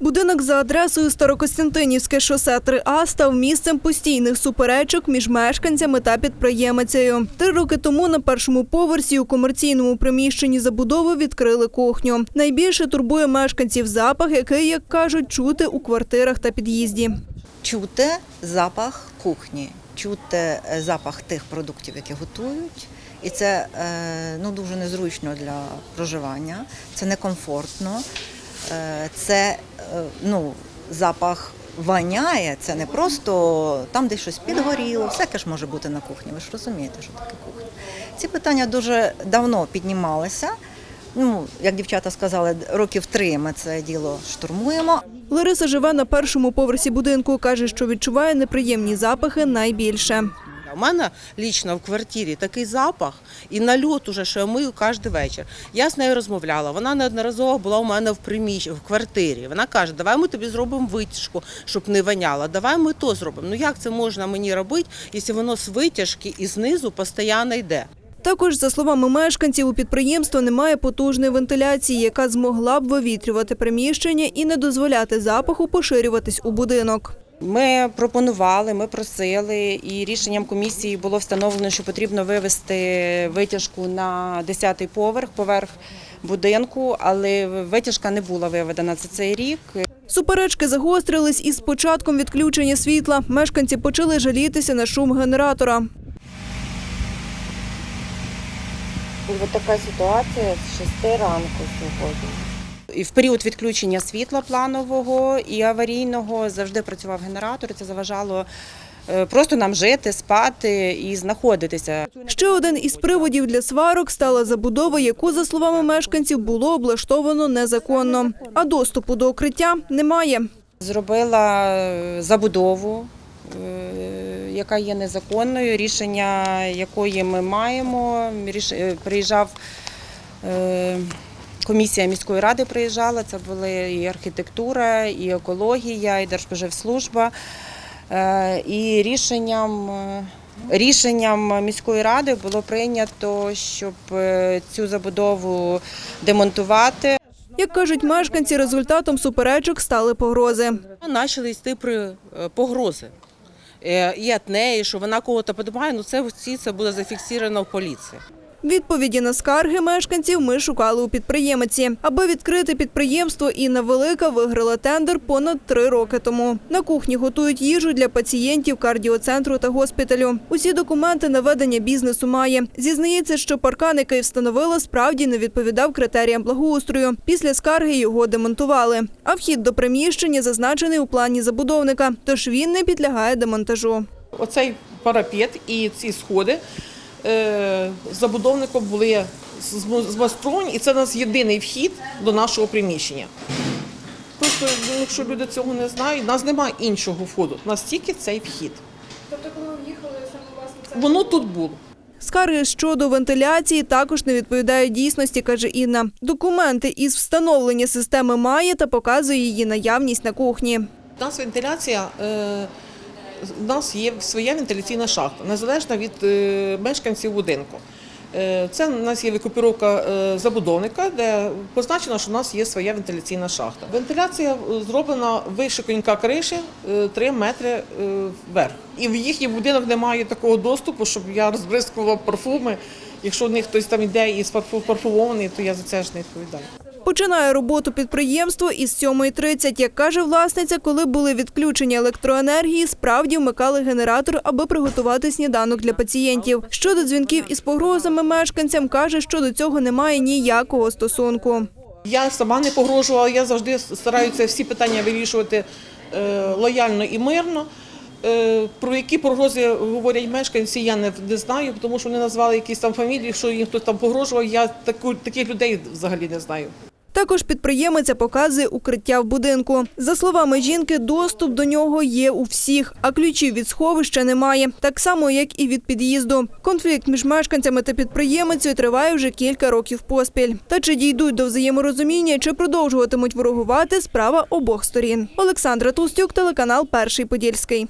Будинок за адресою Старокостянтинівське шосе 3А став місцем постійних суперечок між мешканцями та підприємицею. Три роки тому на першому поверсі у комерційному приміщенні забудови відкрили кухню. Найбільше турбує мешканців запах, який, як кажуть, чути у квартирах та під'їзді. чути запах кухні, чути е, запах тих продуктів, які готують. І це е, ну, дуже незручно для проживання, це некомфортно, це е, ну, запах воняє, це не просто там десь щось підгоріло, всяке ж може бути на кухні. Ви ж розумієте, що таке кухня. Ці питання дуже давно піднімалися. Ну, як дівчата сказали, років три ми це діло штурмуємо. Лариса живе на першому поверсі будинку. каже, що відчуває неприємні запахи найбільше. У мене лічно в квартирі такий запах і нальот уже, що я мию кожен вечір. Я з нею розмовляла. Вона неодноразово була у мене в приміщ... в квартирі. Вона каже, давай ми тобі зробимо витяжку, щоб не воняло. Давай ми то зробимо. Ну як це можна мені робити, якщо воно з витяжки і знизу постійно йде? Також, за словами мешканців, у підприємства немає потужної вентиляції, яка змогла б вивітрювати приміщення і не дозволяти запаху поширюватись у будинок. Ми пропонували, ми просили, і рішенням комісії було встановлено, що потрібно вивести витяжку на 10-й поверх, поверх будинку, але витяжка не була виведена за цей рік. Суперечки загострились із початком відключення світла. Мешканці почали жалітися на шум генератора. І от така ситуація з 6 ранку сьогодні. І в період відключення світла планового і аварійного завжди працював генератор. і Це заважало е, просто нам жити, спати і знаходитися. Ще один із приводів для сварок стала забудова, яку, за словами мешканців, було облаштовано незаконно. А доступу до укриття немає. Зробила е, забудову, е, яка є незаконною, рішення якої ми маємо. Приїжджав комісія міської ради приїжджала, це були і архітектура, і екологія, і Держспоживслужба. Е, І рішенням, е, рішенням міської ради було прийнято, щоб е, цю забудову демонтувати. Як кажуть мешканці, результатом суперечок стали погрози. Почали йти при погрози. І від неї, що вона кого-то подобає, ну це всі це буде зафіксовано в поліції. Відповіді на скарги мешканців ми шукали у підприємиці. Аби відкрити підприємство, Інна Велика виграла тендер понад три роки тому. На кухні готують їжу для пацієнтів кардіоцентру та госпіталю. Усі документи на ведення бізнесу має. Зізнається, що паркан, який встановила, справді не відповідав критеріям благоустрою. Після скарги його демонтували. А вхід до приміщення зазначений у плані забудовника, тож він не підлягає демонтажу. Оцей парапет і ці сходи забудовником були з- змайстровані, і це у нас єдиний вхід до нашого приміщення. Просто, ну, якщо люди цього не знають, у нас немає іншого входу, у нас тільки цей вхід. Тобто, коли ви в'їхали, саме власне Воно тут було. Скарги щодо вентиляції також не відповідають дійсності, каже Інна. Документи із встановлення системи має та показує її наявність на кухні. У нас вентиляція, е, у нас є своя вентиляційна шахта, незалежно від е, мешканців будинку. Е, Це у нас є викупіровка е, забудовника, де позначено, що у нас є своя вентиляційна шахта. Вентиляція зроблена вище конька криші 3 метри вверх. І в їхній будинок немає такого доступу, щоб я розбризкувала парфуми. Якщо в них хтось там йде і парфумований, то я за це ж не відповідаю. Починає роботу підприємство із 7.30. Як каже власниця, коли були відключення електроенергії, справді вмикали генератор, аби приготувати сніданок для пацієнтів. Щодо дзвінків із погрозами мешканцям, каже, що до цього немає ніякого стосунку. Я сама не погрожувала, я завжди стараюся всі питання вирішувати е, лояльно і мирно. Е, Про які погрози говорять мешканці, я не, не знаю, тому що вони назвали якісь там фамілії, що їм хтось там погрожував. Я таку, таких людей взагалі не знаю. Також підприємиця показує укриття в будинку. За словами жінки, доступ до нього є у всіх, а ключів від сховища немає, так само як і від під'їзду. Конфлікт між мешканцями та підприємицею триває вже кілька років поспіль. Та чи дійдуть до взаєморозуміння, чи продовжуватимуть ворогувати справа обох сторін. Олександра Тустюк, телеканал Перший Подільський.